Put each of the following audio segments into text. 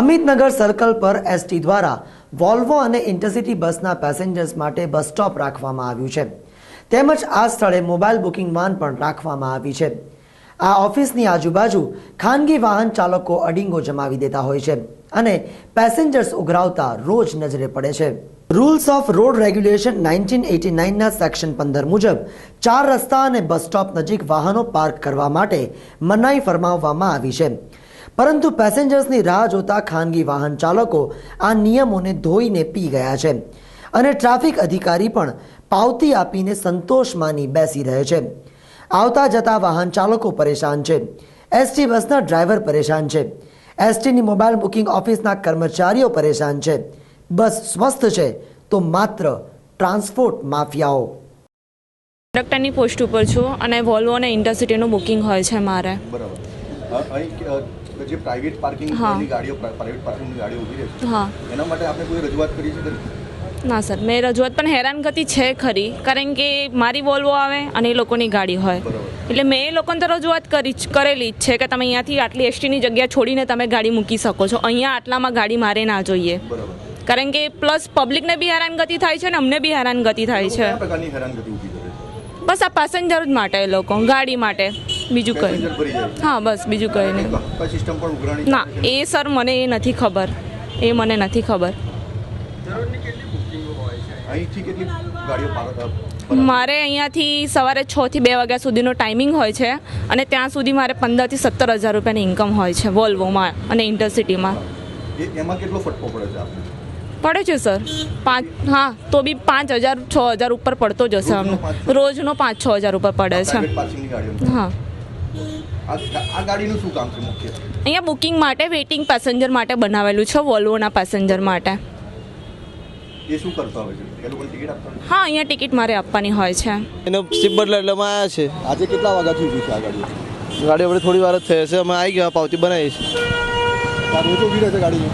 Amitnagar circle પર ST દ્વારા Volvo અને ઇન્ટરસિટી બસના પેસેન્જર્સ માટે બસ સ્ટોપ રાખવામાં આવ્યું છે. તેમજ આ સ્થળે મોબાઈલ બુકિંગ વાન પણ રાખવામાં આવી છે. આ ઓફિસની આજુબાજુ ખાનગી વાહન ચાલકો અડીંગો જમાવી દેતા હોય છે અને પેસેન્જર્સ ઉઘરાવતા રોજ નજરે પડે છે. Rules of road regulation nineteen eighty નાઇનના section પંદર મુજબ ચાર રસ્તા અને બસ સ્ટોપ નજીક વાહનો પાર્ક કરવા માટે મનાઈ ફરમાવવામાં આવી છે. પરંતુ પેસેન્જર્સની રાહ જોતા ખાનગી વાહન ચાલકો આ નિયમોને ધોઈને પી ગયા છે. અને ટ્રાફિક અધિકારી પણ પાવતી આપીને સંતોષ માની બેસી રહે છે. આવતા જતા વાહન ચાલકો પરેશાન છે. એસટી બસના ડ્રાઈવર પરેશાન છે. એસટીની મોબાઈલ બુકિંગ ઓફિસના કર્મચારીઓ પરેશાન છે. બસ સ્વસ્થ છે તો માત્ર ટ્રાન્સપોર્ટ માફિયાઓ. કંડક્ટરની પોસ્ટ ઉપર છું અને વોલ્વો અને ઇન્ટરસિટીનું બુકિંગ હોય છે મારે. બરાબર. અ, જે પ્રાઇવેટ પાર્કિંગ. ગાડીઓ પ્રાઇવેટ પાર્કિંગની ગાડીઓ ઊભી રહે છે. હા. એના માટે આપણે કોઈ રજૂઆત કરી છે? ના સર. મેં રજૂઆત પણ હેરાનગતિ છે ખરી. કારણ કે મારી વોલ્વો આવે અને એ લોકોની ગાડી હોય. એટલે મેં એ લોકોને તો રજૂઆત કરી કરેલી જ છે કે તમે અહીંયાથી આટલી એસટીની જગ્યા છોડીને તમે ગાડી મૂકી શકો છો. અહીંયા આટલામાં ગાડી મારે ના જોઈએ. કારણ કે પ્લસ પબ્લિકને બી હેરાનગતિ થાય છે અને અમને બી હેરાનગતિ થાય છે. બસ આ પેસેન્જર જ માટે એ લોકો ગાડી માટે. બીજું કંઈ હા બસ બીજું કંઈ નહીં. ના એ સર મને એ નથી ખબર. એ મને નથી ખબર. મારે અહીંયાથી સવારે છ થી બે વાગ્યા સુધીનો ટાઈમિંગ હોય છે અને ત્યાં સુધી મારે પંદરથી સત્તર હજાર રૂપિયાની ઇન્કમ હોય છે વોલ્વોમાં અને ઇન્ટરસિટીમાં એમાં કેટલો ફટકો પડે છે આપણે પડે છે સર. પાંચ હા તો બી પાંચ હજાર છ હજાર ઉપર પડતો જશે અમને રોજનો પાંચ છ હજાર ઉપર પડે છે. હા. આ આ ગાડીનું શું કામ છે મુખ્ય? અહીંયા બુકિંગ માટે વેઇટિંગ પેસેન્જર માટે બનાવેલું છે વોલ્વોના પેસેન્જર માટે. એ શું કરતા હોય છે? એ લોકોને ટિકિટ આપતા હા અહીંયા ટિકિટ મારે આપવાની હોય છે. એનો સીટ બદલા એટલે અમે આવ્યા છે આજે કેટલા વાગ્યાથી ઊભી છે આ ગાડીઓ ગાડી આપણે થોડી વાર જ થઈ હશે. અમે આવી ગયા પાવતી બનાવી છે. રોજ ઊભી રહે છે ગાડી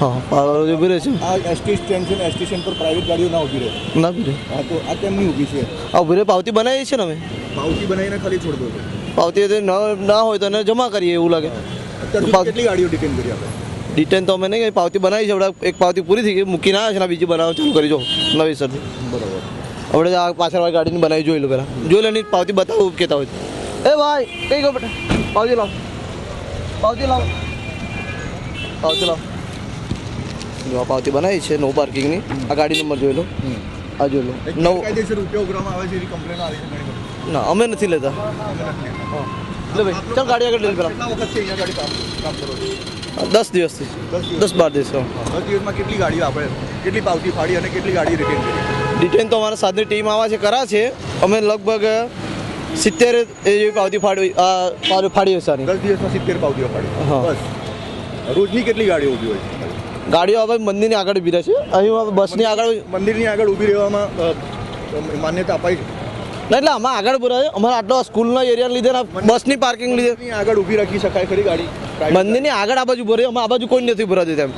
હા પાવર ઊભી રહે છે. આ એસટી સ્ટેન્ડ છે એસટી સ્ટેન્ડ પર પ્રાઇવેટ ગાડીઓ ના ઊભી રહે. ના ઊભી રહે. હા તો આ કેમની ઊભી છે? આ ઊભી રહે પાવતી બનાવી છે ને અમે? પાવતી બનાવીને ખાલી છોડ દો છો પાવતી ન ના હોય તો એને જમા કરીએ એવું લાગે. કેટલી ગાડીઓ ડિટેન કરી આપણે? ડિટેન તો અમે નહીં કઈ પાવતી બનાવી છે આપણે એક પાવતી પૂરી થઈ ગઈ મૂકીને આવ્યા છે ને બીજી બનાવવા ચાલુ કરી જો નવી સરથી. બરાબર. આપણે આ પાછળ વાળી ગાડીની બનાવી જોઈ લો પહેલાં. જોઈ લો એની પાવતી બતાવું કહેતા હોય. એ ભાઈ કઈ ગયો બેટા. પાવતી લાવ. પાવતી લાવ. પાવતી લાવ. જો આ પાવતી બનાવી છે નો. પાર્કિંગની આ ગાડી નંબર જોઈ લો. આ જોઈ લો. નવ કાયદેસર ઉપયોગ કરવામાં આવે છે એવી કમ્પ્લેન આવી છે. ના અમે નથી લેતા. એટલે ભાઈ ચાલ ગાડી આગળ લઈ પેલા. દસ દિવસથી. દસ બાર દિવસ દસ દિવસમાં કેટલી ગાડીઓ આપણે કેટલી પાવતી ફાડી અને કેટલી ગાડી રિટેન કરી? ડિટેન તો અમારા સાથની ટીમ આવા છે કરા છે. અમે લગભગ સિત્તેર જેવી પાવતી ફાડવી આ પાવતી ફાડી હશે દસ દિવસમાં સિત્તેર પાવતીઓ ફાડી. હા. બસ. રોજની કેટલી ગાડીઓ ઊભી હોય છે? ગાડીઓ હવે મંદિરની આગળ ઊભી રહે છે. અહીં બસની આગળ મંદિરની આગળ ઊભી રહેવામાં માન્યતા અપાઈ એટલે આમાં આગળ છે અમારા આટલો સ્કૂલના એરિયા લીધે ને બસની પાર્કિંગ લીધે. આગળ ઊભી રાખી શકાય ખરી ગાડી. મંદિરની આગળ આ બાજુ ભરે અમે આ બાજુ કોઈ નથી ભરાતી તેમ.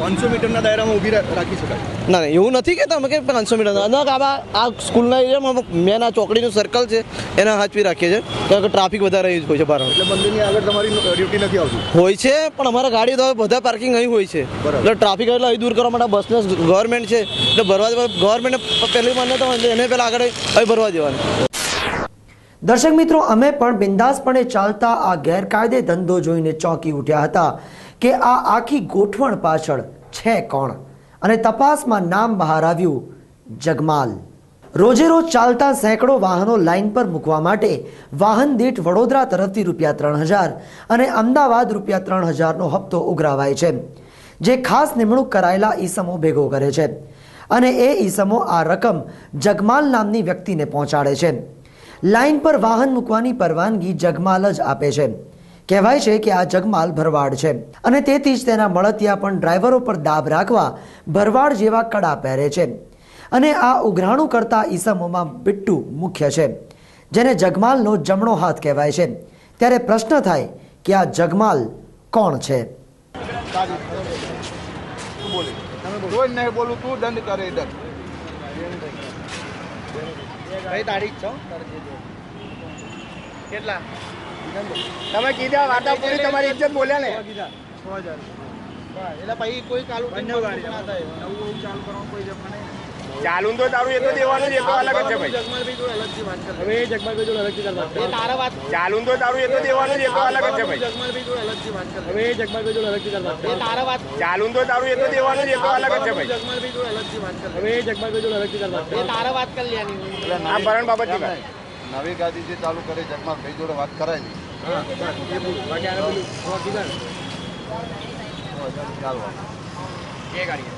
પાંચસો મીટરના દાયરામાં ઊભી રાખી શકાય. ના ના એવું નથી કે તમે કે પાંચસો મીટર ના આ આ સ્કૂલના એરિયામાં મેન આ ચોકડીનું સર્કલ છે એના હાચવી રાખીએ છીએ. કારણ કે ટ્રાફિક વધારે જ હોય છે બહાર. એટલે મંદિરની આગળ તમારી ડ્યુટી નથી આવતી? હોય છે પણ અમારા ગાડી તો બધા પાર્કિંગ અહીં હોય છે. એટલે ટ્રાફિક એટલે અહીં દૂર કરવા માટે બસને ગવર્મેન્ટ છે. એટલે ભરવા દેવા ગવર્મેન્ટને પહેલી માન્યતા હોય એટલે એને પહેલાં આગળ અહીં ભરવા દેવાની. દર્શક મિત્રો, અમે પણ બિંદાસપણે ચાલતા આ ગેરકાયદે ધંધો જોઈને ચોંકી ઉઠ્યા હતા કે આ આખી ગોઠવણ પાછળ છે કોણ? અને તપાસમાં નામ બહાર આવ્યું, જગમાલ. રોજે રોજ ચાલતા સેંકડો વાહનો લાઇન પર મૂકવા માટે વાહન દીઠ વડોદરા તરફથી રૂપિયા ત્રણ હજાર અને અમદાવાદ રૂપિયા ત્રણ હજારનો હપ્તો ઉઘરાવાય છે, જે ખાસ નિમણૂક કરાયેલા ઈસમો ભેગો કરે છે. અને એ ઈસમો આ રકમ જગમાલ નામની વ્યક્તિને પહોંચાડે છે. લાઇન પર વાહન મૂકવાની પરવાનગી જગમાલ જ આપે છે. કહેવાય છે કે આ જગમાલ ભરવાડ છે અને તેથી જ તેના મળતિયા પણ ડ્રાઈવરો પર દાબ રાખવા ભરવાડ જેવા કડા પહેરે છે. અને આ ઉઘરાણું કરતા ઈસમોમાં બિટ્ટુ મુખ્ય છે. જેને જગમાલનો જમણો હાથ કહેવાય છે. ત્યારે પ્રશ્ન થાય કે આ જગમાલ કોણ છે? નહીં બોલું, તું દંડ કરે દંડ. કઈ તારીખ છો? કેટલા? તમે કીધા વાર્તા પૂરી તમારી ઇજ્જત બોલ્યા ને. એટલે પછી કોઈ કાલુ બંને ગાડી થાય. નવું ચાલુ કરવાનું કોઈ જમા નહીં. ચાલુ તો તારું એ તો દેવાનું એ તો અલગ જ છે ભાઈ. જગમાલભાઈ જોડે અલગથી વાત કર હવે જગમાલભાઈ જોડે અલગથી તારા વાત ચાલુ તો તારું એ તો દેવાનું એ તો અલગ જ છે ભાઈ. જગમાલભાઈ જોડે અલગથી વાત કર હવે જગમાલભાઈ જોડે અલગથી વાત કર. તારા વાત ચાલુ તો તારું એ તો દેવાનું એ તો અલગ જ છે ભાઈ. જગમાલભાઈ જોડે અલગથી વાત કર હવે જગમાલભાઈ જોડે અલગથી વાત કર તારા વાત કર. લેવાની આ ભરણ બાબતની વાત. નવી ગાડી જે ચાલુ કરે જગમાં ભાઈ જોડે વાત કરાય ને ચાલવા એ ગાડી.